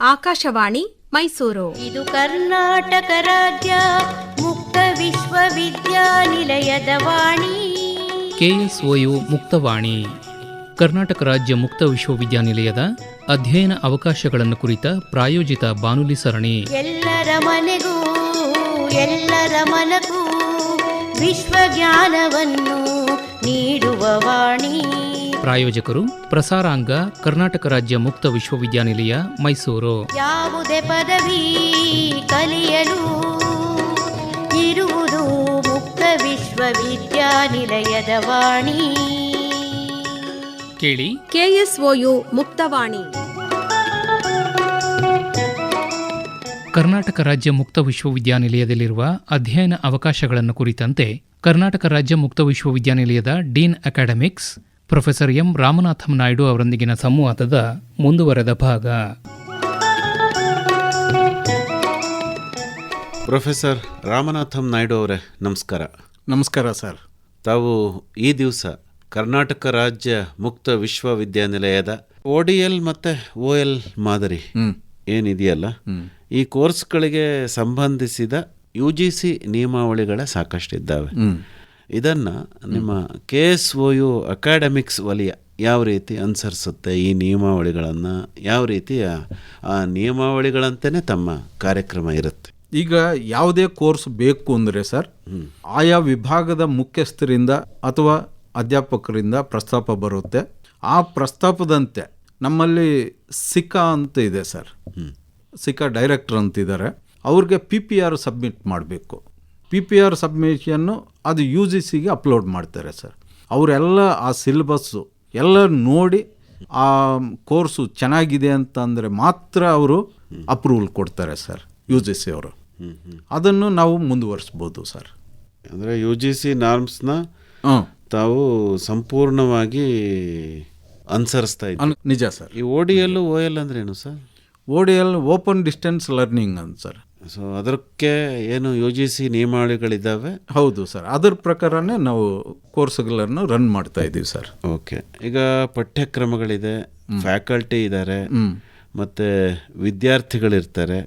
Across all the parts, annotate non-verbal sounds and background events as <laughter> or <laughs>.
ಆಕಾಶವಾಣಿ ಮೈಸೂರು. ಇದು ಕರ್ನಾಟಕ ರಾಜ್ಯ ಮುಕ್ತ ವಿಶ್ವವಿದ್ಯಾನಿಲಯದ ವಾಣಿ. ಕೆಎಸ್ಒಯು ಮುಕ್ತವಾಣಿ. ಕರ್ನಾಟಕ ರಾಜ್ಯ ಮುಕ್ತ ವಿಶ್ವವಿದ್ಯಾನಿಲಯದ ಅಧ್ಯಯನ ಅವಕಾಶಗಳನ್ನು ಕುರಿತ ಪ್ರಾಯೋಜಿತ ಬಾನುಲಿ ಸರಣಿ. ಎಲ್ಲರ ಮನೆಗೂ ಎಲ್ಲರ ಮನಗೂ ವಿಶ್ವಜ್ಞಾನವನ್ನು ನೀಡುವ ವಾಣಿ. ಪ್ರಾಯೋಜಕರು ಪ್ರಸಾರಾಂಗ ಕರ್ನಾಟಕ ರಾಜ್ಯ ಮುಕ್ತ ವಿಶ್ವವಿದ್ಯಾನಿಲಯ ಮೈಸೂರು. ಯಾವುದೇ ಪದವಿ ಕಲಿಯಲು ಇರುವುದು ಮುಕ್ತ ವಿಶ್ವವಿದ್ಯಾನಿಲಯದ ವಾಣಿ. ಕೇಳಿ. ಕೆಎಸ್ಒಯು ಮುಕ್ತವಾಣಿ ಕರ್ನಾಟಕ ರಾಜ್ಯ ಮುಕ್ತ ವಿಶ್ವವಿದ್ಯಾನಿಲಯದಲ್ಲಿರುವ ಅಧ್ಯಯನ ಅವಕಾಶಗಳನ್ನು ಕುರಿತಂತೆ ಕರ್ನಾಟಕ ರಾಜ್ಯ ಮುಕ್ತ ವಿಶ್ವವಿದ್ಯಾನಿಲಯದ dean academics professor M Ramanatham Naidu ಅವರೊಂದಿಗಿನ ಸಂವಾದದ ಮುಂದುವರೆದ ಭಾಗ. ಪ್ರೊಫೆಸರ್ ರಾಮನಾಥಂ ನಾಯ್ಡು ಅವರೇ ನಮಸ್ಕಾರ. ನಮಸ್ಕಾರ ಸರ್. ತಾವು ಈ ದಿವಸ ಕರ್ನಾಟಕ ರಾಜ್ಯ ಮುಕ್ತ ವಿಶ್ವವಿದ್ಯಾನಿಲಯದ ಒ ಡಿ ಎಲ್ ಮತ್ತು ಒ ಎಲ್ ಮಾದರಿ ಏನಿದೆಯಲ್ಲ ಈ ಕೋರ್ಸ್ಗಳಿಗೆ ಸಂಬಂಧಿಸಿದ ಯು ಜಿ ಸಿ ನಿಯಮಾವಳಿಗಳ ಸಾಕಷ್ಟಿದ್ದಾವೆ. ಇದನ್ನು ನಿಮ್ಮ K S O U academics ವಲಯ ಯಾವ ರೀತಿ ಅನುಸರಿಸುತ್ತೆ ಈ ನಿಯಮಾವಳಿಗಳನ್ನು ಯಾವ ರೀತಿ ಆ- ನಿಯಮಾವಳಿಗಳಂತೆಯೇ ತಮ್ಮ ಕಾರ್ಯಕ್ರಮ ಇರುತ್ತೆ? ಈಗ ಯಾವುದೇ ಕೋರ್ಸ್ ಬೇಕು ಅಂದರೆ ಸರ್ ಆಯಾ ವಿಭಾಗದ ಮುಖ್ಯಸ್ಥರಿಂದ ಅಥವಾ ಅಧ್ಯಾಪಕರಿಂದ ಪ್ರಸ್ತಾಪ ಬರುತ್ತೆ. ಆ ಪ್ರಸ್ತಾಪದಂತೆ ನಮ್ಮಲ್ಲಿ ಸಿಕಾ ಅಂತ ಇದೆ ಸರ್. ಸಿಕಾ ಡೈರೆಕ್ಟರ್ ಅಂತಿದ್ದಾರೆ. ಅವ್ರಿಗೆ ಪಿ ಪಿ ಆರ್ ಸಬ್ಮಿಟ್ ಮಾಡಬೇಕು. ಪಿ ಪಿ ಆರ್ ಸಬ್ಮಿಷನ್ನು ಅದು ಯು ಜಿ ಸಿಗೆ ಅಪ್ಲೋಡ್ ಮಾಡ್ತಾರೆ ಸರ್ ಅವರೆಲ್ಲ ಆ ಸಿಲೆಬಸ್ಸು ಎಲ್ಲ ನೋಡಿ ಆ ಕೋರ್ಸು ಚೆನ್ನಾಗಿದೆ ಅಂತಂದರೆ ಮಾತ್ರ ಅವರು ಅಪ್ರೂವಲ್ ಕೊಡ್ತಾರೆ ಸರ್ ಯು ಜಿ ಸಿ ಅವರು. ಅದನ್ನು ನಾವು ಮುಂದುವರಿಸ್ಬೋದು ಸರ್ ಅಂದರೆ ಯು ಜಿ ಸಿ ನಾರ್ಮ್ಸ್ನ ತಾವು ಸಂಪೂರ್ಣವಾಗಿ ಅನುಸರಿಸ್ತಾ ಇದ್ದೀವಿ ನಿಜ ಸರ್ ಈ O D L O L ಅಂದ್ರೆ ಏನು sir O D L open distance learning ಅಂತ ಸರ್ ಸೊ ಅದಕ್ಕೆ ಏನು ಯೋಜಿಸಿ ಜಿ ಸಿ ನಿಯಮಾವಳಿಗಳಿದ್ದಾವೆ? ಹೌದು ಸರ್. ಅದ್ರ ಪ್ರಕಾರನೇ ನಾವು ಕೋರ್ಸ್ಗಳನ್ನು ರನ್ ಮಾಡ್ತಾ ಇದ್ದೀವಿ ಸರ್. ಓಕೆ. ಈಗ ಪಠ್ಯಕ್ರಮಗಳಿದೆ ಫ್ಯಾಕಲ್ಟಿ ಇದ್ದಾರೆ ಮತ್ತು ವಿದ್ಯಾರ್ಥಿಗಳಿರ್ತಾರೆ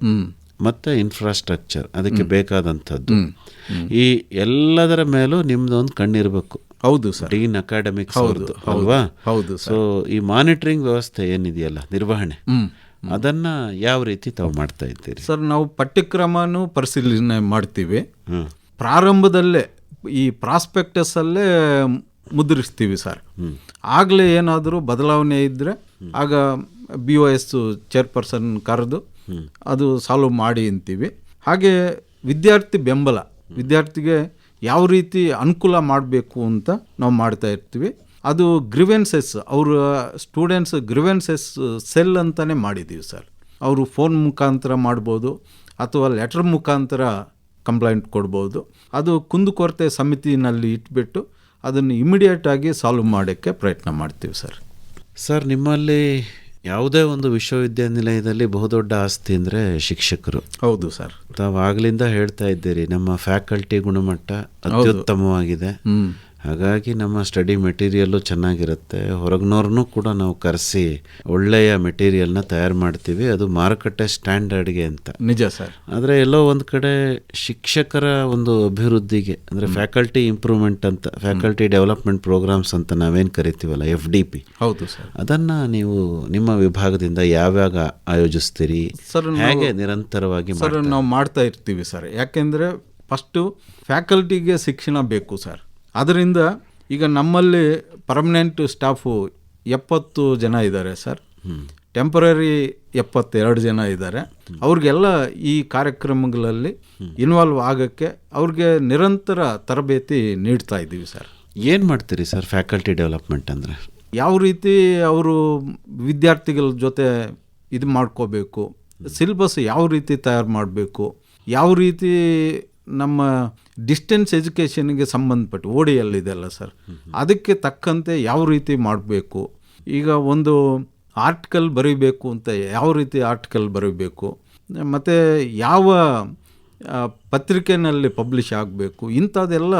ಮತ್ತು ಇನ್ಫ್ರಾಸ್ಟ್ರಕ್ಚರ್ ಅದಕ್ಕೆ ಬೇಕಾದಂಥದ್ದು. ಈ ಎಲ್ಲದರ ಮೇಲೂ ನಿಮ್ದೊಂದು ಕಣ್ಣಿರಬೇಕು. ಹೌದು ಸರ್. ಡೀನ್ ಅಕಾಡೆಮಿಕ್ಸ್ ಅವ್ರದ್ದು ಅಲ್ವಾ? ಹೌದು ಸೊ ಈ ಮಾನಿಟರಿಂಗ್ ವ್ಯವಸ್ಥೆ ಏನಿದೆಯಲ್ಲ ನಿರ್ವಹಣೆ. ಅದನ್ನ ಯಾವ ರೀತಿ ತಾವು ಮಾಡ್ತಾ ಇದ್ದೀರಿ? ಸರ್ ನಾವು ಪಠ್ಯಕ್ರಮನೂ ಪರಿಶೀಲನೆ ಮಾಡ್ತೀವಿ. ಪ್ರಾರಂಭದಲ್ಲೇ ಈ ಪ್ರಾಸ್ಪೆಕ್ಟಸಲ್ಲೇ ಮುದ್ರಿಸ್ತೀವಿ ಸರ್. ಆಗಲೇ ಏನಾದರೂ ಬದಲಾವಣೆ ಇದ್ದರೆ ಆಗ ಬಿ ಒ ಎಸ್ ಚೇರ್ಪರ್ಸನ್ ಕರೆದು ಅದು ಸಾಲ್ವ್ ಮಾಡಿ ಅಂತೀವಿ. ಹಾಗೆ ವಿದ್ಯಾರ್ಥಿ ಬೆಂಬಲ ವಿದ್ಯಾರ್ಥಿಗೆ ಯಾವ ರೀತಿ ಅನುಕೂಲ ಮಾಡಬೇಕು ಅಂತ ನಾವು ಮಾಡ್ತಾ ಇರ್ತೀವಿ. ಅದು ಗ್ರಿವೆನ್ಸಸ್ ಅವರ ಸ್ಟೂಡೆಂಟ್ಸ್ ಗ್ರಿವೆನ್ಸಸ್ ಸೆಲ್ ಅಂತಲೇ ಮಾಡಿದ್ದೀವಿ ಸರ್ ಅವರು ಫೋನ್ ಮುಖಾಂತರ ಮಾಡ್ಬೋದು ಅಥವಾ ಲೆಟರ್ ಮುಖಾಂತರ ಕಂಪ್ಲೇಂಟ್ ಕೊಡ್ಬೋದು. ಅದು ಕುಂದುಕೊರತೆ ಸಮಿತಿನಲ್ಲಿ ಇಟ್ಬಿಟ್ಟು ಅದನ್ನು ಇಮಿಡಿಯೇಟಾಗಿ ಸಾಲ್ವ್ ಮಾಡೋಕ್ಕೆ ಪ್ರಯತ್ನ ಮಾಡ್ತೀವಿ ಸರ್ ಸರ್ ನಿಮ್ಮಲ್ಲಿ ಯಾವುದೇ ಒಂದು ವಿಶ್ವವಿದ್ಯಾನಿಲಯದಲ್ಲಿ ಬಹುದೊಡ್ಡ ಆಸ್ತಿ ಅಂದರೆ ಶಿಕ್ಷಕರು. ಹೌದು ಸರ್ ತಾವು ಆಗಲಿಂದ ಹೇಳ್ತಾ ಇದ್ದೀರಿ ನಮ್ಮ ಫ್ಯಾಕಲ್ಟಿ ಗುಣಮಟ್ಟ ಅತ್ಯುತ್ತಮವಾಗಿದೆ. ಹಾಗಾಗಿ ನಮ್ಮ ಸ್ಟಡಿ ಮೆಟೀರಿಯಲ್ಲು ಚೆನ್ನಾಗಿರುತ್ತೆ. ಹೊರಗಿನವ್ರನ್ನೂ ಕೂಡ ನಾವು ಕರೆಸಿ ಒಳ್ಳೆಯ ಮೆಟೀರಿಯಲ್ನ ತಯಾರು ಮಾಡ್ತೀವಿ. ಅದು ಮಾರುಕಟ್ಟೆ ಸ್ಟ್ಯಾಂಡರ್ಡ್ಗೆ ಅಂತ. ನಿಜ ಸರ್. ಆದರೆ ಎಲ್ಲೋ ಒಂದು ಕಡೆ ಶಿಕ್ಷಕರ ಒಂದು ಅಭಿವೃದ್ಧಿಗೆ ಅಂದರೆ ಫ್ಯಾಕಲ್ಟಿ ಇಂಪ್ರೂವ್ಮೆಂಟ್ ಅಂತ ಫ್ಯಾಕಲ್ಟಿ ಡೆವಲಪ್ಮೆಂಟ್ ಪ್ರೋಗ್ರಾಮ್ಸ್ ಅಂತ ನಾವೇನು ಕರಿತೀವಲ್ಲ ಎಫ್ ಡಿ ಪಿ. ಹೌದು ಸರ್. ಅದನ್ನು ನೀವು ನಿಮ್ಮ ವಿಭಾಗದಿಂದ ಯಾವ್ಯಾವ ಆಯೋಜಿಸ್ತೀರಿ? ಸರ್, ಹೇಗೆ ನಿರಂತರವಾಗಿ ಸರ್ ನಾವು ಮಾಡ್ತಾ ಇರ್ತೀವಿ ಸರ್. ಯಾಕೆಂದರೆ ಫಸ್ಟು ಫ್ಯಾಕಲ್ಟಿಗೆ ಶಿಕ್ಷಣ ಬೇಕು ಸರ್. ಅದರಿಂದ ಈಗ ನಮ್ಮಲ್ಲಿ ಪರ್ಮನೆಂಟ್ ಸ್ಟಾಫು ಎಪ್ಪತ್ತು ಜನ ಇದ್ದಾರೆ ಸರ್. ಟೆಂಪರರಿ ಎಪ್ಪತ್ತೆರಡು ಜನ ಇದ್ದಾರೆ. ಅವ್ರಿಗೆಲ್ಲ ಈ ಕಾರ್ಯಕ್ರಮಗಳಲ್ಲಿ ಇನ್ವಾಲ್ವ್ ಆಗೋಕ್ಕೆ ಅವ್ರಿಗೆ ನಿರಂತರ ತರಬೇತಿ ನೀಡ್ತಾ ಇದ್ದೀವಿ ಸರ್. ಏನು ಮಾಡ್ತೀರಿ ಸರ್ ಫ್ಯಾಕಲ್ಟಿ ಡೆವಲಪ್ಮೆಂಟ್ ಅಂದರೆ? ಯಾವ ರೀತಿ ಅವರು ವಿದ್ಯಾರ್ಥಿಗಳ ಜೊತೆ ಇದು ಮಾಡ್ಕೋಬೇಕು ಸಿಲೆಬಸ್ ಯಾವ ರೀತಿ ತಯಾರು ಮಾಡಬೇಕು ಯಾವ ರೀತಿ ನಮ್ಮ ಡಿಸ್ಟೆನ್ಸ್ ಎಜುಕೇಷನ್ಗೆ ಸಂಬಂಧಪಟ್ಟು ಓ ಡಿ ಎಲ್ ಇದೆಲ್ಲ ಸರ್ ಅದಕ್ಕೆ ತಕ್ಕಂತೆ ಯಾವ ರೀತಿ ಮಾಡಬೇಕು? ಈಗ ಒಂದು ಆರ್ಟಿಕಲ್ ಬರೀಬೇಕು ಅಂತ ಯಾವ ರೀತಿ ಆರ್ಟಿಕಲ್ ಬರೀಬೇಕು? ಮತ್ತು ಯಾವ ಪತ್ರಿಕೆಯಲ್ಲಿ ಪಬ್ಲಿಷ್ ಆಗಬೇಕು? ಇಂಥದ್ದೆಲ್ಲ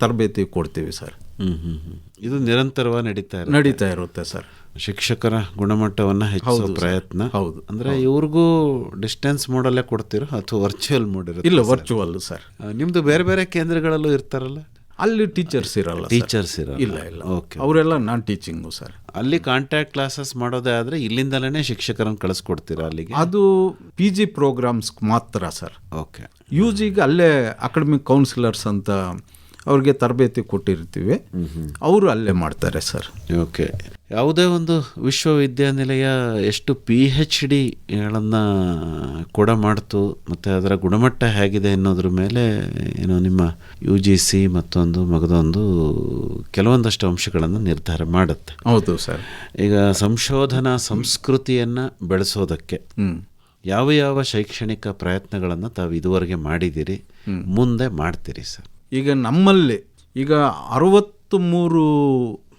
ತರಬೇತಿ ಕೊಡ್ತೀವಿ ಸರ್. ಇದು ನಿರಂತರವಾಗಿ ನಡೀತಾ ನಡೀತಾ ಇರುತ್ತೆ ಸರ್. ಶಿಕ್ಷಕರ ಗುಣಮಟ್ಟವನ್ನು ಹೆಚ್ಚಿಸೋ ಪ್ರಯತ್ನ. ಹೌದು. ಅಂದ್ರೆ ಇವ್ರಿಗೂ ಡಿಸ್ಟೆನ್ಸ್ ಮೋಡಲ್ಲೇ ಕೊಡ್ತೀರೋ ಅಥವಾ ವರ್ಚುವಲ್ ಮೋಡ್ ಇರುತ್ತೆ ಇಲ್ಲ ವರ್ಚುವಲ್ ಸರ್. ನಿಮ್ಮದು ನಿಮ್ದು ಬೇರೆ ಬೇರೆ ಕೇಂದ್ರಗಳಲ್ಲೂ ಇರ್ತಾರಲ್ಲ? ಅಲ್ಲಿ ಟೀಚರ್ಸ್ ಇರಲ್ಲ ಟೀಚರ್ಸ್ ಇರಲ್ಲ. ಇಲ್ಲ ಇಲ್ಲ. ಓಕೆ ಅವರೆಲ್ಲ ನಾನ್ ಟೀಚಿಂಗು ಸರ್. ಅಲ್ಲಿ ಕಾಂಟ್ಯಾಕ್ಟ್ ಕ್ಲಾಸಸ್ ಮಾಡೋದೇ ಆದರೆ ಇಲ್ಲಿಂದಲೇ ಶಿಕ್ಷಕರನ್ನ ಕಳಿಸ್ಕೊಡ್ತೀರಾ ಅಲ್ಲಿಗೆ? ಅದು ಪಿ ಜಿ ಪ್ರೋಗ್ರಾಮ್ಸ್ ಮಾತ್ರ ಸರ್. ಓಕೆ ಯು ಜಿಗೆ ಅಲ್ಲೇ ಅಕಾಡೆಮಿಕ್ ಕೌನ್ಸಿಲರ್ಸ್ ಅಂತ ಅವ್ರಿಗೆ ತರಬೇತಿ ಕೊಟ್ಟಿರ್ತೀವಿ. ಅವರು ಅಲ್ಲೇ ಮಾಡ್ತಾರೆ ಸರ್. ಓಕೆ. ಯಾವುದೇ ಒಂದು ವಿಶ್ವವಿದ್ಯಾನಿಲಯ ಎಷ್ಟು ಪಿ ಹೆಚ್ ಡಿಗಳನ್ನು ಕೂಡ ಮಾಡ್ತು ಮತ್ತು ಅದರ ಗುಣಮಟ್ಟ ಹೇಗಿದೆ ಅನ್ನೋದ್ರ ಮೇಲೆ ಏನೋ ನಿಮ್ಮ ಯು ಜಿ ಸಿ ಮತ್ತೊಂದು ಮಗದೊಂದು ಕೆಲವೊಂದಷ್ಟು ಅಂಶಗಳನ್ನು ನಿರ್ಧಾರ ಮಾಡುತ್ತೆ. ಹೌದು ಸರ್. ಈಗ ಸಂಶೋಧನಾ ಸಂಸ್ಕೃತಿಯನ್ನು ಬೆಳೆಸೋದಕ್ಕೆ ಯಾವ ಯಾವ ಶೈಕ್ಷಣಿಕ ಪ್ರಯತ್ನಗಳನ್ನು ತಾವು ಇದುವರೆಗೆ ಮಾಡಿದ್ದೀರಿ ಮುಂದೆ ಮಾಡ್ತೀರಿ ಸರ್? ಈಗ ನಮ್ಮಲ್ಲಿ ಈಗ ಅರವತ್ತು ಮೂರು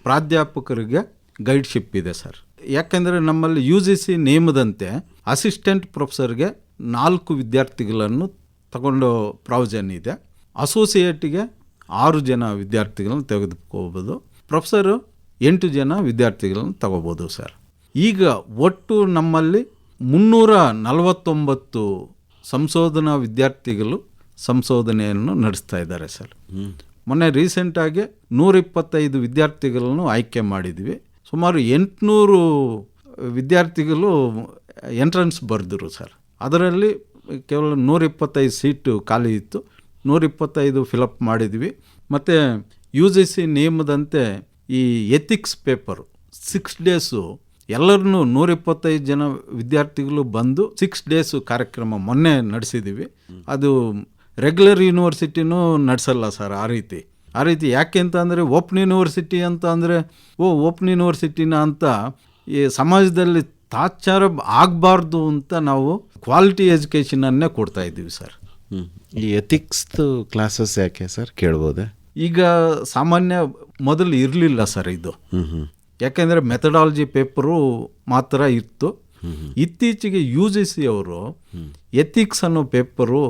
ಪ್ರಾಧ್ಯಾಪಕರಿಗೆ ಗೈಡ್ಶಿಪ್ ಇದೆ ಸರ್. ಯಾಕೆಂದರೆ ನಮ್ಮಲ್ಲಿ ಯು ಜಿ ಸಿ ನೇಮದಂತೆ ಅಸಿಸ್ಟೆಂಟ್ ಪ್ರೊಫೆಸರ್ಗೆ ನಾಲ್ಕು ವಿದ್ಯಾರ್ಥಿಗಳನ್ನು ತಗೊಂಡು ಪ್ರಾವಿಜನ್ ಇದೆ. ಅಸೋಸಿಯೇಟಿಗೆ ಆರು ಜನ ವಿದ್ಯಾರ್ಥಿಗಳನ್ನು ತೆಗೆದುಕೋಬೋದು ಪ್ರೊಫೆಸರು ಎಂಟು ಜನ ವಿದ್ಯಾರ್ಥಿಗಳನ್ನು ತಗೋಬೋದು ಸರ್. ಈಗ ಒಟ್ಟು ನಮ್ಮಲ್ಲಿ ಮುನ್ನೂರ ನಲವತ್ತೊಂಬತ್ತು ಸಂಶೋಧನಾ ವಿದ್ಯಾರ್ಥಿಗಳು ಸಂಶೋಧನೆಯನ್ನು ನಡೆಸ್ತಾ ಇದ್ದಾರೆ ಸರ್. ಮೊನ್ನೆ ರೀಸೆಂಟಾಗಿ ನೂರಿಪ್ಪತ್ತೈದು ವಿದ್ಯಾರ್ಥಿಗಳನ್ನು ಆಯ್ಕೆ ಮಾಡಿದ್ವಿ. ಸುಮಾರು ಎಂಟುನೂರು ವಿದ್ಯಾರ್ಥಿಗಳು ಎಂಟ್ರೆನ್ಸ್ ಬರೆದರು ಸರ್. ಅದರಲ್ಲಿ ಕೇವಲ ನೂರಿಪ್ಪತ್ತೈದು ಸೀಟು ಖಾಲಿ ಇತ್ತು. ನೂರಿಪ್ಪತ್ತೈದು ಫಿಲಪ್ ಮಾಡಿದ್ವಿ. ಮತ್ತು ಯು ಜಿ ಸಿ ನಿಯಮದಂತೆ ಈ ಎಥಿಕ್ಸ್ ಪೇಪರು ಸಿಕ್ಸ್ ಡೇಸು ಎಲ್ಲರನ್ನೂ ನೂರಿಪ್ಪತ್ತೈದು ಜನ ವಿದ್ಯಾರ್ಥಿಗಳು ಬಂದು ಸಿಕ್ಸ್ ಡೇಸು ಕಾರ್ಯಕ್ರಮ ಮೊನ್ನೆ ನಡೆಸಿದ್ದೀವಿ ಅದು ರೆಗ್ಯುಲರ್ ಯೂನಿವರ್ಸಿಟಿನೂ ನಡೆಸಲ್ಲ ಸರ್ ಆ ರೀತಿ. ಆ ರೀತಿ ಯಾಕೆ ಅಂತ ಅಂದರೆ ಓಪನ್ ಯೂನಿವರ್ಸಿಟಿ ಅಂತ ಅಂದರೆ ಓ ಓಪನ್ ಯೂನಿವರ್ಸಿಟಿನ ಅಂತ ಈ ಸಮಾಜದಲ್ಲಿ ತಾಚಾರ ಆಗಬಾರ್ದು ಅಂತ ನಾವು ಕ್ವಾಲಿಟಿ ಎಜುಕೇಷನನ್ನೇ ಕೊಡ್ತಾ ಇದ್ದೀವಿ ಸರ್. ಈ ಎಥಿಕ್ಸ್ದು ಕ್ಲಾಸಸ್ ಯಾಕೆ ಸರ್ ಕೇಳ್ಬೋದೆ? ಈಗ ಸಾಮಾನ್ಯ ಮೊದಲು ಇರಲಿಲ್ಲ ಸರ್ ಇದು. ಯಾಕೆಂದರೆ ಮೆಥಡಾಲಜಿ ಪೇಪರು ಮಾತ್ರ ಇತ್ತು. ಇತ್ತೀಚೆಗೆ ಯು ಜಿ ಸಿ ಅವರು ಎಥಿಕ್ಸ್ ಅನ್ನೋ ಪೇಪರು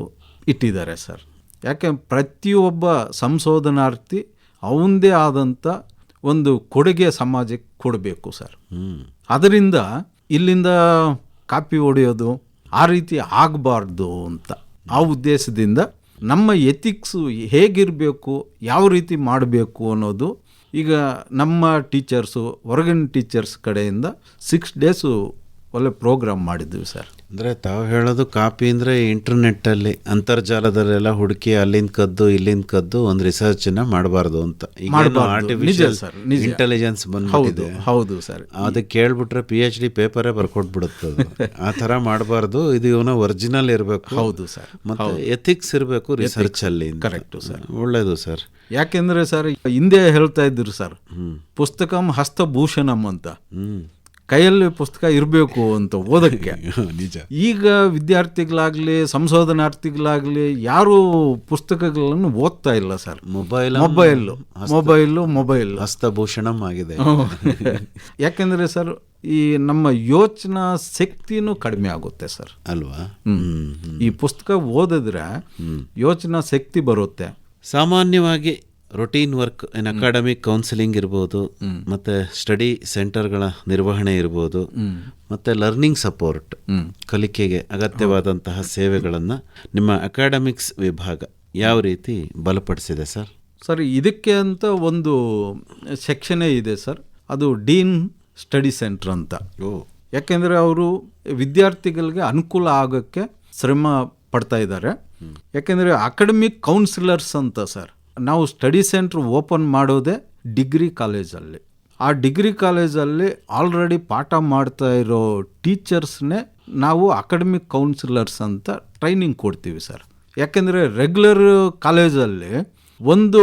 ಇಟ್ಟಿದ್ದಾರೆ ಸರ್. ಯಾಕೆ ಪ್ರತಿಯೊಬ್ಬ ಸಂಶೋಧನಾರ್ಥಿ ಅವನದೇ ಆದಂಥ ಒಂದು ಕೊಡುಗೆ ಸಮಾಜಕ್ಕೆ ಕೊಡಬೇಕು ಸರ್. ಅದರಿಂದ ಇಲ್ಲಿಂದ ಕಾಪಿ ಹೊಡೆಯೋದು ಆ ರೀತಿ ಆಗಬಾರ್ದು ಅಂತ ಆ ಉದ್ದೇಶದಿಂದ ನಮ್ಮ ಎಥಿಕ್ಸು ಹೇಗಿರಬೇಕು ಯಾವ ರೀತಿ ಮಾಡಬೇಕು ಅನ್ನೋದು ಈಗ ನಮ್ಮ ಟೀಚರ್ಸು ಹೊರಗಿನ ಟೀಚರ್ಸ್ ಕಡೆಯಿಂದ ಸಿಕ್ಸ್ ಡೇಸು ಒಳ್ಳೆ ಪ್ರೋಗ್ರಾಮ್ ಮಾಡಿದ್ವಿ ಸರ್. ಅಂದರೆ ತಾವು ಹೇಳೋದು ಕಾಪಿ ಅಂದರೆ ಇಂಟರ್ನೆಟ್ಟಲ್ಲಿ ಅಂತರ್ಜಾಲದಲ್ಲೆಲ್ಲ ಹುಡುಕಿ ಅಲ್ಲಿಂದ ಕದ್ದು ಇಲ್ಲಿಂದ ಕದ್ದು ಒಂದು ರಿಸರ್ಚನ್ನ ಮಾಡಬಾರ್ದು ಅಂತ. ಆರ್ಟಿಫಿಷಿಯಲ್ ಇಂಟೆಲಿಜೆನ್ಸ್ ಬಂದ್ಬಿಟ್ಟಿದೆ. ಹೌದು ಸರ್. ಅದಕ್ಕೆ ಕೇಳ್ಬಿಟ್ರೆ ಪಿ ಎಚ್ ಡಿ ಪೇಪರೇ ಬರ್ಕೊಟ್ಬಿಡುತ್ತೆ ಅದು. ಆ ಥರ ಮಾಡಬಾರ್ದು. ಇದು ಇವನ ಒರಿಜಿನಲ್ ಇರಬೇಕು. ಹೌದು ಸರ್ ಮತ್ತೆ ಎಥಿಕ್ಸ್ ಇರಬೇಕು ರಿಸರ್ಚಲ್ಲಿ ಕರೆಕ್ಟು ಸರ್. ಒಳ್ಳೇದು ಸರ್. ಯಾಕೆಂದರೆ ಸರ್ ಹಿಂದೆ ಹೇಳ್ತಾ ಇದ್ರು ಸರ್ ಪುಸ್ತಕಂ ಹಸ್ತಭೂಷಣಂ ಅಂತ. ಕೈಯಲ್ಲಿ ಪುಸ್ತಕ ಇರಬೇಕು ಅಂತ ಓದಕ್ಕೆ. <laughs> ನಿಜ. ಈಗ ವಿದ್ಯಾರ್ಥಿಗಳಾಗಲಿ ಸಂಶೋಧನಾರ್ಥಿಗಳಾಗಲಿ ಯಾರು ಪುಸ್ತಕಗಳನ್ನು ಓದ್ತಾ ಇಲ್ಲ sir. Mobile mobile mobile mobile ಹಸ್ತಭೂಷಣಂ ಆಗಿದೆ. <laughs> ಯಾಕೆಂದರೆ ಸರ್ ಈ ನಮ್ಮ ಯೋಚನಾ ಶಕ್ತಿನೂ ಕಡಿಮೆ ಆಗುತ್ತೆ ಸರ್. ಅಲ್ವಾ? ಈ ಪುಸ್ತಕ ಓದಿದ್ರೆ ಯೋಚನಾ ಶಕ್ತಿ ಬರುತ್ತೆ. ಸಾಮಾನ್ಯವಾಗಿ routine work in academic counselling ಇರ್ಬೋದು ಮತ್ತೆ ಸ್ಟಡಿ ಸೆಂಟರ್ಗಳ ನಿರ್ವಹಣೆ ಇರ್ಬೋದು ಮತ್ತೆ ಲರ್ನಿಂಗ್ ಸಪೋರ್ಟ್ ಕಲಿಕೆಗೆ ಅಗತ್ಯವಾದಂತಹ ಸೇವೆಗಳನ್ನು ನಿಮ್ಮ ಅಕಾಡೆಮಿಕ್ಸ್ ವಿಭಾಗ ಯಾವ ರೀತಿ ಬಲಪಡಿಸಿದೆ ಸರ್? ಸರ್ ಇದಕ್ಕೆ ಅಂತ ಒಂದು ಸೆಕ್ಷನೇ ಇದೆ ಸರ್. ಅದು ಡೀನ್ ಸ್ಟಡಿ ಸೆಂಟರ್ ಅಂತ. ಯಾಕೆಂದರೆ ಅವರು ವಿದ್ಯಾರ್ಥಿಗಳಿಗೆ ಅನುಕೂಲ ಆಗೋಕ್ಕೆ ಶ್ರಮ ಪಡ್ತಾ ಇದ್ದಾರೆ. ಯಾಕೆಂದರೆ ಅಕಾಡೆಮಿಕ್ ಕೌನ್ಸಿಲರ್ಸ್ ಅಂತ ಸರ್. ನಾವು ಸ್ಟಡಿ ಸೆಂಟ್ರ್ ಓಪನ್ ಮಾಡೋದೇ ಡಿಗ್ರಿ ಕಾಲೇಜಲ್ಲಿ ಆ ಡಿಗ್ರಿ ಕಾಲೇಜಲ್ಲಿ ಆಲ್ರೆಡಿ ಪಾಠ ಮಾಡ್ತಾ ಇರೋ ಟೀಚರ್ಸ್ನೇ ನಾವು ಅಕಾಡೆಮಿಕ್ ಕೌನ್ಸಿಲರ್ಸ್ ಅಂತ ಟ್ರೈನಿಂಗ್ ಕೊಡ್ತೀವಿ ಸರ್ ಯಾಕೆಂದರೆ ರೆಗ್ಯುಲರ್ ಕಾಲೇಜಲ್ಲಿ ಒಂದು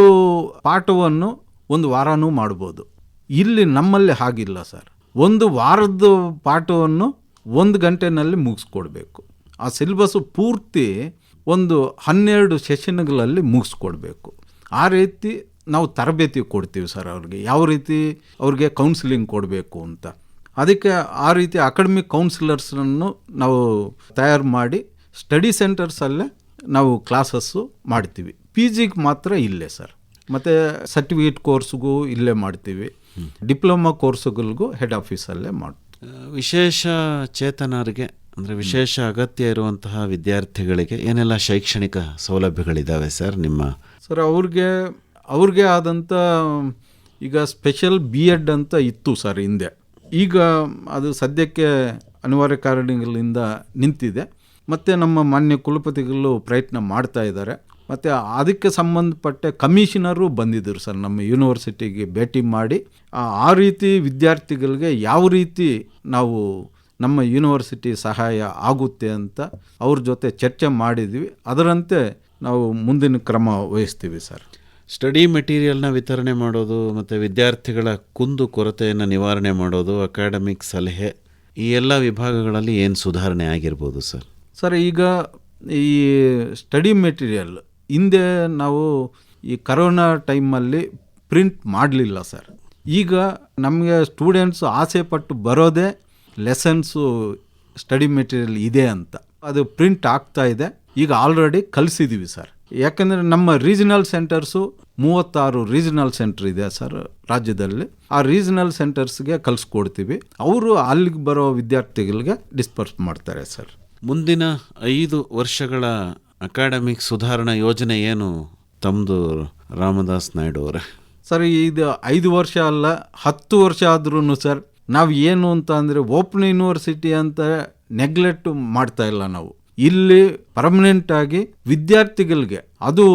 ಪಾಠವನ್ನು ಒಂದು ವಾರನೂ ಮಾಡ್ಬೋದು. ಇಲ್ಲಿ ನಮ್ಮಲ್ಲಿ ಹಾಗಿಲ್ಲ ಸರ್ ಒಂದು ವಾರದ ಪಾಠವನ್ನು ಒಂದು ಗಂಟೆನಲ್ಲಿ ಮುಗಿಸ್ಕೊಡ್ಬೇಕು. ಆ ಸಿಲೆಬಸ್ಸು ಪೂರ್ತಿ ಒಂದು ಹನ್ನೆರಡು ಸೆಷನ್ಗಳಲ್ಲಿ ಮುಗಿಸ್ಕೊಡ್ಬೇಕು. ಆ ರೀತಿ ನಾವು ತರಬೇತಿ ಕೊಡ್ತೀವಿ ಸರ್ ಅವ್ರಿಗೆ. ಯಾವ ರೀತಿ ಅವ್ರಿಗೆ ಕೌನ್ಸಿಲಿಂಗ್ ಕೊಡಬೇಕು ಅಂತ. ಅದಕ್ಕೆ ಆ ರೀತಿ ಅಕಾಡೆಮಿಕ್ ಕೌನ್ಸಿಲರ್ಸನ್ನು ನಾವು ತಯಾರು ಮಾಡಿ ಸ್ಟಡಿ ಸೆಂಟರ್ಸಲ್ಲೇ ನಾವು ಕ್ಲಾಸಸ್ಸು ಮಾಡ್ತೀವಿ. ಪಿ ಜಿಗೆ ಮಾತ್ರ ಇಲ್ಲೇ ಸರ್. ಮತ್ತು ಸರ್ಟಿಫಿಕೇಟ್ ಕೋರ್ಸ್ಗೂ ಇಲ್ಲೇ ಮಾಡ್ತೀವಿ. ಡಿಪ್ಲೊಮಾ ಕೋರ್ಸ್ಗಳಿಗೂ ಹೆಡ್ ಆಫೀಸಲ್ಲೇ ಮಾಡ್ತೀವಿ. ವಿಶೇಷ ಚೇತನರಿಗೆ ಅಂದರೆ ವಿಶೇಷ ಅಗತ್ಯ ಇರುವಂತಹ ವಿದ್ಯಾರ್ಥಿಗಳಿಗೆ ಏನೆಲ್ಲ ಶೈಕ್ಷಣಿಕ ಸೌಲಭ್ಯಗಳಿದ್ದಾವೆ ಸರ್ ನಿಮ್ಮ ಸರ್ ಅವ್ರಿಗೆ ಅವ್ರಿಗೆ ಆದಂಥ ಈಗ ಸ್ಪೆಷಲ್ ಬಿ ಎಡ್ ಅಂತ ಇತ್ತು ಸರ್ ಹಿಂದೆ. ಈಗ ಅದು ಸದ್ಯಕ್ಕೆ ಅನಿವಾರ್ಯ ಕಾರಣಗಳಿಂದ ನಿಂತಿದೆ. ಮತ್ತು ನಮ್ಮ ಮಾನ್ಯ ಕುಲಪತಿಗಳು ಪ್ರಯತ್ನ ಮಾಡ್ತಾ ಇದ್ದಾರೆ. ಮತ್ತು ಅದಕ್ಕೆ ಸಂಬಂಧಪಟ್ಟ ಕಮಿಷನರು ಬಂದಿದ್ದರು ಸರ್ ನಮ್ಮ ಯೂನಿವರ್ಸಿಟಿಗೆ ಭೇಟಿ ಮಾಡಿ. ಆ ಆ ರೀತಿ ವಿದ್ಯಾರ್ಥಿಗಳಿಗೆ ಯಾವ ರೀತಿ ನಾವು ನಮ್ಮ ಯೂನಿವರ್ಸಿಟಿ ಸಹಾಯ ಆಗುತ್ತೆ ಅಂತ ಅವ್ರ ಜೊತೆ ಚರ್ಚೆ ಮಾಡಿದ್ವಿ. ಅದರಂತೆ ನಾವು ಮುಂದಿನ ಕ್ರಮ ವಹಿಸ್ತೀವಿ ಸರ್. ಸ್ಟಡಿ ಮೆಟೀರಿಯಲ್ನ ವಿತರಣೆ ಮಾಡೋದು ಮತ್ತು ವಿದ್ಯಾರ್ಥಿಗಳ ಕುಂದು ಕೊರತೆಯನ್ನು ನಿವಾರಣೆ ಮಾಡೋದು ಅಕಾಡೆಮಿಕ್ ಸಲಹೆ ಈ ಎಲ್ಲ ವಿಭಾಗಗಳಲ್ಲಿ ಏನು ಸುಧಾರಣೆ ಆಗಿರ್ಬೋದು ಸರ್? ಸರ್ ಈಗ ಈ ಸ್ಟಡಿ ಮೆಟೀರಿಯಲ್ ಹಿಂದೆ ನಾವು ಈ ಕರೋನಾ ಟೈಮಲ್ಲಿ ಪ್ರಿಂಟ್ ಮಾಡಲಿಲ್ಲ ಸರ್. ಈಗ ನಮಗೆ ಸ್ಟೂಡೆಂಟ್ಸ್ ಆಸೆ ಪಟ್ಟು ಬರೋದೇ ಲೆಸನ್ಸು ಸ್ಟಡಿ ಮೆಟೀರಿಯಲ್ ಇದೆ ಅಂತ. ಅದು ಪ್ರಿಂಟ್ ಆಗ್ತಾ ಇದೆ. ಈಗ ಆಲ್ರೆಡಿ ಕಲಿಸಿದ್ದೀವಿ ಸರ್ ಯಾಕಂದರೆ ನಮ್ಮ ರೀಜನಲ್ ಸೆಂಟರ್ಸು ಮೂವತ್ತಾರು ರೀಜನಲ್ ಸೆಂಟರ್ ಇದೆ ಸರ್ ರಾಜ್ಯದಲ್ಲಿ. ಆ ರೀಜನಲ್ ಸೆಂಟರ್ಸ್ಗೆ ಕಲಿಸ್ಕೊಡ್ತೀವಿ. ಅವರು ಅಲ್ಲಿಗೆ ಬರೋ ವಿದ್ಯಾರ್ಥಿಗಳಿಗೆ ಡಿಸ್ಪರ್ಸ್ ಮಾಡ್ತಾರೆ ಸರ್ ಮುಂದಿನ ಐದು ವರ್ಷಗಳ ಅಕಾಡೆಮಿಕ್ ಸುಧಾರಣಾ ಯೋಜನೆ ಏನು ತಮ್ಮದು ರಾಮದಾಸ್ ನಾಯ್ಡು ಅವರೇ? ಸರ್ ಇದು ಐದು ವರ್ಷ ಅಲ್ಲ ಹತ್ತು ವರ್ಷ ಆದ್ರೂ ಸರ್ ನಾವು ಏನು ಅಂತ ಅಂದರೆ ಓಪನ್ ಯೂನಿವರ್ಸಿಟಿ ಅಂತ ನೆಗ್ಲೆಕ್ಟ್ ಮಾಡ್ತಾ ಇಲ್ಲ ನಾವು. ಇಲ್ಲಿ ಪರ್ಮನೆಂಟ್ ಆಗಿ ವಿದ್ಯಾರ್ಥಿಗಳಿಗೆ ಅದು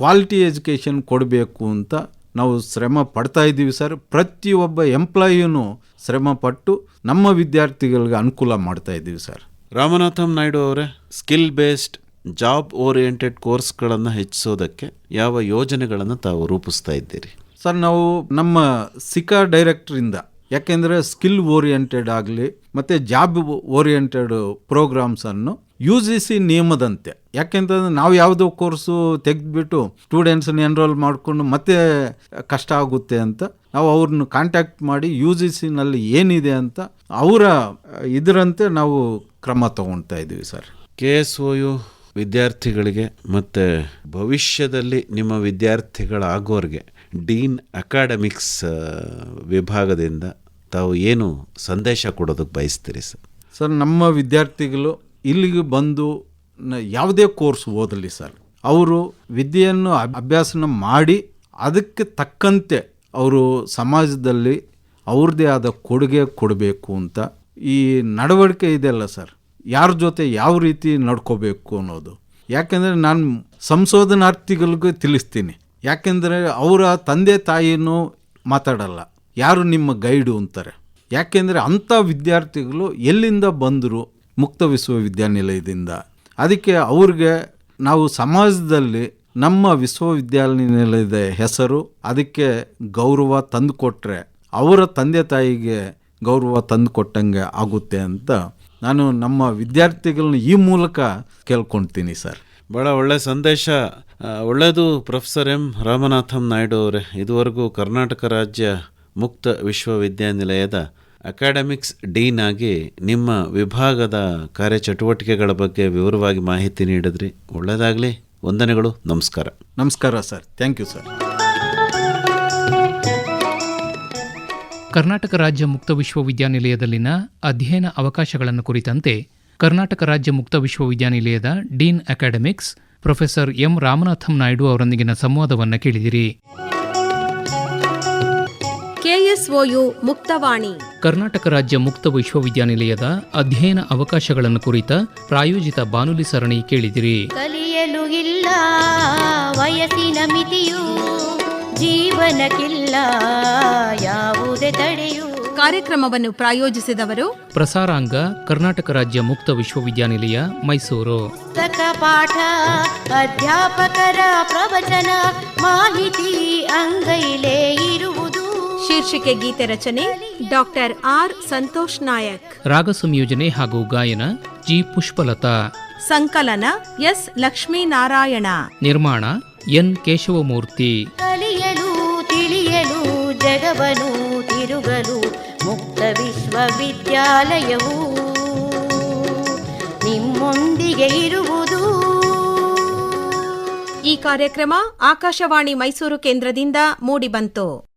ಕ್ವಾಲಿಟಿ ಎಜುಕೇಷನ್ ಕೊಡಬೇಕು ಅಂತ ನಾವು ಶ್ರಮ ಪಡ್ತಾ ಇದ್ದೀವಿ ಸರ್. ಪ್ರತಿಯೊಬ್ಬ ಎಂಪ್ಲಾಯಿನೂ ಶ್ರಮ ಪಟ್ಟು ನಮ್ಮ ವಿದ್ಯಾರ್ಥಿಗಳಿಗೆ ಅನುಕೂಲ ಮಾಡ್ತಾ ಇದ್ದೀವಿ ಸರ್. ರಾಮನಾಥಂ ನಾಯ್ಡು ಅವರೇ ಸ್ಕಿಲ್ ಬೇಸ್ಡ್ ಜಾಬ್ ಓರಿಯೆಂಟೆಡ್ ಕೋರ್ಸ್ಗಳನ್ನು ಹೆಚ್ಚಿಸೋದಕ್ಕೆ ಯಾವ ಯೋಜನೆಗಳನ್ನು ತಾವು ರೂಪಿಸ್ತಾ ಇದ್ದೀರಿ? ಸರ್ ನಾವು ನಮ್ಮ ಸಿಕಾ ಡೈರೆಕ್ಟ್ರಿಂದ ಯಾಕೆಂದರೆ ಸ್ಕಿಲ್ ಓರಿಯೆಂಟೆಡ್ ಆಗಲಿ ಮತ್ತು ಜಾಬ್ ಓರಿಯೆಂಟೆಡ್ ಪ್ರೋಗ್ರಾಮ್ಸನ್ನು ಯು ಜಿ ಸಿ ನಿಯಮದಂತೆ ಯಾಕೆಂತಂದ್ರೆ ನಾವು ಯಾವುದೋ ಕೋರ್ಸು ತೆಗೆದುಬಿಟ್ಟು ಸ್ಟೂಡೆಂಟ್ಸನ್ನು ಎನ್ರೋಲ್ ಮಾಡಿಕೊಂಡು ಮತ್ತೆ ಕಷ್ಟ ಆಗುತ್ತೆ ಅಂತ ನಾವು ಅವ್ರನ್ನ ಕಾಂಟ್ಯಾಕ್ಟ್ ಮಾಡಿ ಯು ಜಿ ಸಿನಲ್ಲಿ ಏನಿದೆ ಅಂತ ಅವರ ಇದರಂತೆ ನಾವು ಕ್ರಮ ತಗೊಳ್ತಾ ಇದ್ದೀವಿ sir K S O U ವಿದ್ಯಾರ್ಥಿಗಳಿಗೆ ಮತ್ತು ಭವಿಷ್ಯದಲ್ಲಿ ನಿಮ್ಮ ವಿದ್ಯಾರ್ಥಿಗಳಾಗೋರಿಗೆ ಡೀನ್ ಅಕಾಡೆಮಿಕ್ಸ್ ವಿಭಾಗದಿಂದ ತಾವು ಏನು ಸಂದೇಶ ಕೊಡೋದಕ್ಕೆ ಬಯಸ್ತೀರಿ ಸರ್? ಸರ್, ನಮ್ಮ ವಿದ್ಯಾರ್ಥಿಗಳು ಇಲ್ಲಿಗೆ ಬಂದು ಯಾವುದೇ ಕೋರ್ಸ್ ಓದಲಿ ಸರ್. ಅವರು ವಿದ್ಯೆಯನ್ನು ಅಭ್- ಅಭ್ಯಾಸನ ಮಾಡಿ ಅದಕ್ಕೆ ತಕ್ಕಂತೆ ಅವರು ಸಮಾಜದಲ್ಲಿ ಅವ್ರದ್ದೇ ಆದ ಕೊಡುಗೆ ಕೊಡಬೇಕು ಅಂತ ಈ ನಡವಳಿಕೆ ಇದೆಯಲ್ಲ ಸರ್. ಯಾರ ಜೊತೆ ಯಾವ ರೀತಿ ನಡ್ಕೋಬೇಕು ಅನ್ನೋದು. ಯಾಕೆಂದರೆ ನಾನು ಸಂಶೋಧನಾರ್ಥಿಗಳಿಗೂ ತಿಳಿಸ್ತೀನಿ. ಯಾಕೆಂದರೆ ಅವರ ತಂದೆ ತಾಯಿನೂ ಮಾತಾಡಲ್ಲ. ಯಾರು ನಿಮ್ಮ ಗೈಡು ಅಂತಾರೆ. ಯಾಕೆಂದರೆ ಅಂಥ ವಿದ್ಯಾರ್ಥಿಗಳು ಎಲ್ಲಿಂದ ಬಂದರು ಮುಕ್ತ ವಿಶ್ವವಿದ್ಯಾನಿಲಯದಿಂದ. ಅದಕ್ಕೆ ಅವ್ರಿಗೆ ನಾವು ಸಮಾಜದಲ್ಲಿ ನಮ್ಮ ವಿಶ್ವವಿದ್ಯಾನಿಲಯದ ಹೆಸರು, ಅದಕ್ಕೆ ಗೌರವ ತಂದುಕೊಟ್ರೆ ಅವರ ತಂದೆ ತಾಯಿಗೆ ಗೌರವ ತಂದು ಕೊಟ್ಟಂಗೆ ಆಗುತ್ತೆ ಅಂತ ನಾನು ನಮ್ಮ ವಿದ್ಯಾರ್ಥಿಗಳನ್ನ ಈ ಮೂಲಕ ಕೇಳ್ಕೊಳ್ತೀನಿ ಸರ್. ಭಾಳ ಒಳ್ಳೆ ಸಂದೇಶ ಒಳ್ಳೆಯದು ಪ್ರೊಫೆಸರ್ ಎಂ. ರಾಮನಾಥಂ ನಾಯ್ಡು ಅವರೇ. ಇದುವರೆಗೂ ಕರ್ನಾಟಕ ರಾಜ್ಯ ಮುಕ್ತ ವಿಶ್ವವಿದ್ಯಾನಿಲಯದ ಅಕಾಡೆಮಿಕ್ಸ್ ಡೀನ್ ಆಗಿ ನಿಮ್ಮ ವಿಭಾಗದ ಕಾರ್ಯಚಟುವಟಿಕೆಗಳ ಬಗ್ಗೆ ವಿವರವಾಗಿ ಮಾಹಿತಿ ನೀಡಿದ್ರಿ. ಒಳ್ಳೆಯದಾಗಲಿ. ವಂದನೆಗಳು. ನಮಸ್ಕಾರ. ನಮಸ್ಕಾರ sir. Thank you sir. Karnataka ರಾಜ್ಯ ಮುಕ್ತ ವಿಶ್ವವಿದ್ಯಾನಿಲಯದಲ್ಲಿನ ಅಧ್ಯಯನ ಅವಕಾಶಗಳನ್ನು ಕುರಿತಂತೆ ಕರ್ನಾಟಕ ರಾಜ್ಯ ಮುಕ್ತ ವಿಶ್ವವಿದ್ಯಾನಿಲಯದ dean academics professor M Ramanatham Naidu ಅವರೊಂದಿಗಿನ ಸಂವಾದವನ್ನು ಕೇಳಿದಿರಿ. ಕೆಎಸ್ಒಯು ಮುಕ್ತವಾಣಿ. ಕರ್ನಾಟಕ ರಾಜ್ಯ ಮುಕ್ತ ವಿಶ್ವವಿದ್ಯಾನಿಲಯದ ಅಧ್ಯಯನ ಅವಕಾಶಗಳನ್ನು ಕುರಿತ ಪ್ರಾಯೋಜಿತ ಬಾನುಲಿ ಸರಣಿ ಕೇಳಿದಿರಿ. ಕಲಿಯಲು ಇಲ್ಲ ವಯಸ್ಸಿನ ಮಿತಿಯು ಜೀವನಕ್ಕಿಲ್ಲ ಯಾವುದೇ ತಡೆಯು ಕಾರ್ಯಕ್ರಮವನ್ನು ಪ್ರಾಯೋಜಿಸಿದವರು ಪ್ರಸಾರಾಂಗ ಕರ್ನಾಟಕ ರಾಜ್ಯ ಮುಕ್ತ ವಿಶ್ವವಿದ್ಯಾನಿಲಯ ಮೈಸೂರು. ಪುಸ್ತಕ ಪಾಠ ಅಧ್ಯಾಪಕರ ಪ್ರವಚನ ಮಾಹಿತಿ ಅಂಗೈಲೇ ಇರುವುದು. ಶೀರ್ಷಿಕೆ ಗೀತೆ ರಚನೆ ಡಾಕ್ಟರ್ ಆರ್ ಸಂತೋಷ್ ನಾಯಕ್. ರಾಗ ಸಂಯೋಜನೆ ಹಾಗೂ ಗಾಯನ ಜಿ ಪುಷ್ಪಲತಾ. ಸಂಕಲನ ಎಸ್ ಲಕ್ಷ್ಮೀನಾರಾಯಣ. ನಿರ್ಮಾಣ ಎನ್ ಕೇಶವಮೂರ್ತಿ. ಕಲಿಯಲು ತಿಳಿಯಲು ಜಗವನು ವಿಶ್ವವಿದ್ಯಾಲಯವು ನಿಮ್ಮೊಂದಿಗೆ ಇರುವುದು. ಈ ಕಾರ್ಯಕ್ರಮ ಆಕಾಶವಾಣಿ ಮೈಸೂರು ಕೇಂದ್ರದಿಂದ ಮೂಡಿಬಂತು.